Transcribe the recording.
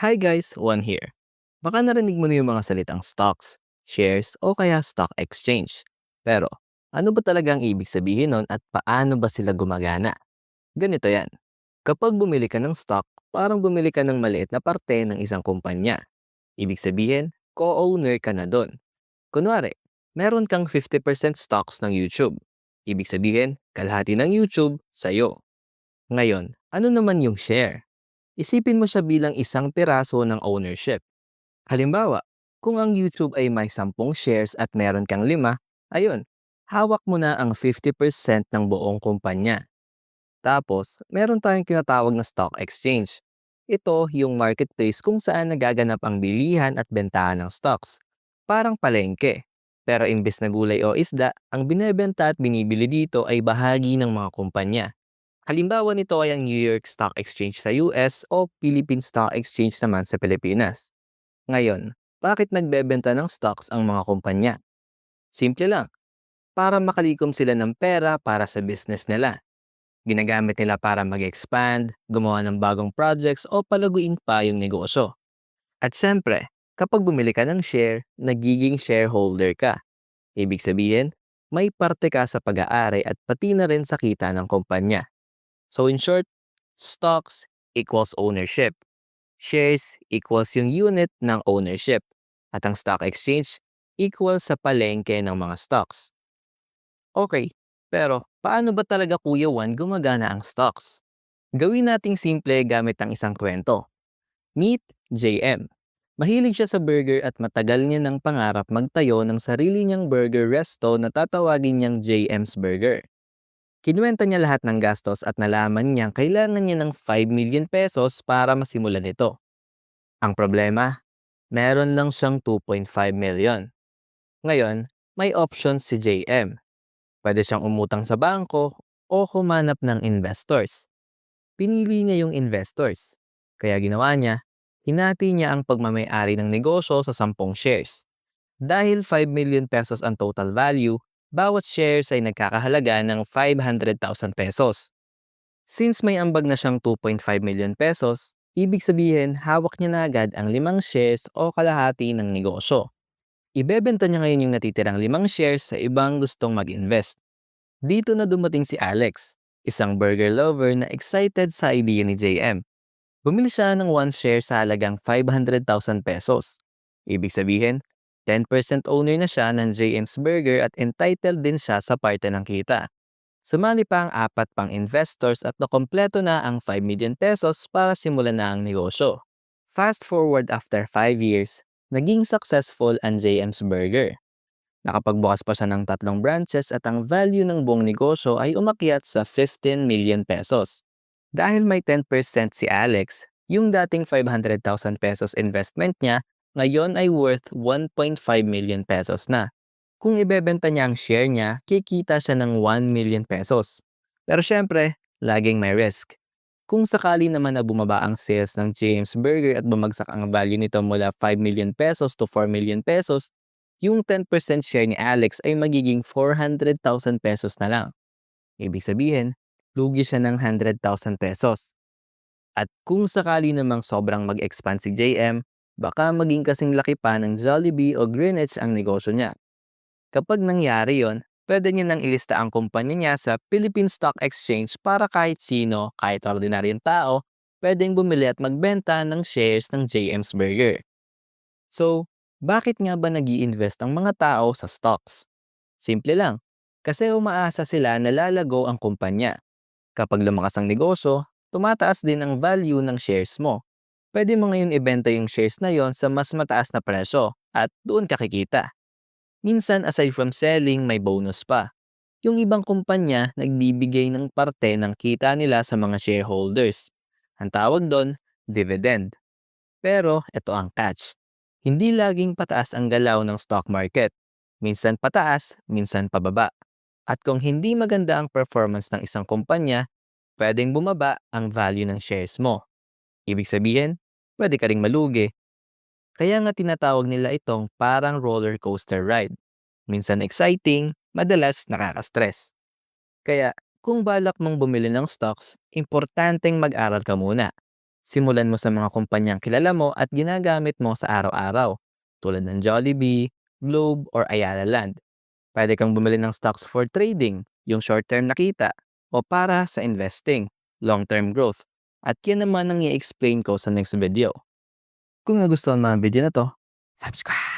Hi guys, Juan here. Baka narinig mo na yung mga salitang stocks, shares o kaya stock exchange. Pero ano ba talaga ang ibig sabihin nun at paano ba sila gumagana? Ganito yan. Kapag bumili ka ng stock, parang bumili ka ng maliit na parte ng isang kumpanya. Ibig sabihin, co-owner ka na doon. Kunwari, meron kang 50% stocks ng YouTube. Ibig sabihin, kalahati ng YouTube sa'yo. Ngayon, ano naman yung share? Isipin mo siya bilang isang piraso ng ownership. Halimbawa, kung ang YouTube ay may 10 shares at meron kang 5, ayun, hawak mo na ang 50% ng buong kumpanya. Tapos, meron tayong tinatawag na stock exchange. Ito yung marketplace kung saan nagaganap ang bilihan at bentahan ng stocks. Parang palengke. Pero imbes na gulay o isda, ang binebenta at binibili dito ay bahagi ng mga kumpanya. Halimbawa nito ay ang New York Stock Exchange sa US o Philippine Stock Exchange naman sa Pilipinas. Ngayon, bakit nagbebenta ng stocks ang mga kumpanya? Simple lang, para makalikom sila ng pera para sa business nila. Ginagamit nila para mag-expand, gumawa ng bagong projects o palaguin pa yung negosyo. At siyempre, kapag bumili ka ng share, nagiging shareholder ka. Ibig sabihin, may parte ka sa pag-aari at pati na rin sa kita ng kumpanya. So in short, stocks equals ownership. Shares equals yung unit ng ownership. At ang stock exchange equals sa palengke ng mga stocks. Okay, pero paano ba talaga Kuya Juan gumagana ang stocks? Gawin nating simple gamit ang isang kwento. Meet JM. Mahilig siya sa burger at matagal niya ng pangarap magtayo ng sarili niyang burger resto na tatawagin niyang JM's Burger. Kinuwenta niya lahat ng gastos at nalaman niyang kailangan niya ng 5 million pesos para masimulan ito. Ang problema, meron lang siyang 2.5 million. Ngayon, may options si JM. Pwede siyang umutang sa bangko o humanap ng investors. Pinili niya yung investors. Kaya ginawa niya, hinati niya ang pagmamayari ng negosyo sa 10 shares. Dahil 5 million pesos ang total value, bawat shares ay nagkakahalaga ng 500,000 pesos. Since may ambag na siyang 2.5 million pesos, ibig sabihin hawak niya na agad ang limang shares o kalahati ng negosyo. Ibebenta niya ngayon yung natitirang limang shares sa ibang gustong mag-invest. Dito na dumating si Alex, isang burger lover na excited sa idea ni JM. Bumili siya ng one share sa halagang 500,000 pesos. Ibig sabihin, 10% owner na siya ng JM's Burger at entitled din siya sa parte ng kita. Sumali pa ang apat pang investors at nakompleto na ang 5 million pesos para simulan na ang negosyo. Fast forward after 5 years, naging successful ang JM's Burger. Nakapagbukas pa siya ng tatlong branches at ang value ng buong negosyo ay umakyat sa 15 million pesos. Dahil may 10% si Alex, yung dating 500,000 pesos investment niya ngayon ay worth 1.5 million pesos na. Kung ibebenta niya ang share niya, kikita siya ng 1 million pesos. Pero syempre, laging may risk. Kung sakali naman na bumaba ang sales ng James Burger at bumagsak ang value nito mula 5 million pesos to 4 million pesos, yung 10% share ni Alex ay magiging 400,000 pesos na lang. Ibig sabihin, lugi siya ng 100,000 pesos. At kung sakali namang sobrang mag-expand si JM, baka maging kasing laki pa ng Jollibee o Greenwich ang negosyo niya. Kapag nangyari yon, pwede niya nang ilista ang kumpanya niya sa Philippine Stock Exchange para kahit sino, kahit ordinaryong tao, pwedeng bumili at magbenta ng shares ng JM's Burger. So, bakit nga ba nag invest ang mga tao sa stocks? Simple lang, kasi umaasa sila na lalago ang kumpanya. Kapag lumakas ang negosyo, tumataas din ang value ng shares mo. Pwede mo ngayon ibenta yung shares na yon sa mas mataas na presyo at doon ka kikita. Minsan aside from selling, may bonus pa. Yung ibang kumpanya nagbibigay ng parte ng kita nila sa mga shareholders. Ang tawag doon, dividend. Pero ito ang catch hindi laging pataas ang galaw ng stock market. Minsan pataas, minsan pababa. At kung hindi maganda ang performance ng isang kumpanya, pwedeng bumaba ang value ng shares mo. Ibig sabihin, pwede ka ring malugi. Kaya nga tinatawag nila itong parang roller coaster ride. Minsan exciting, madalas nakaka-stress. Kaya kung balak mong bumili ng stocks, importanteng mag-aral ka muna. Simulan mo sa mga kumpanyang kilala mo at ginagamit mo sa araw-araw, tulad ng Jollibee, Globe, or Ayala Land. Pwede kang bumili ng stocks for trading, yung short-term nakita, o para sa investing, long-term growth. At yan naman ang i-explain ko sa next video. Kung nagustuhan mga video na to, subscribe!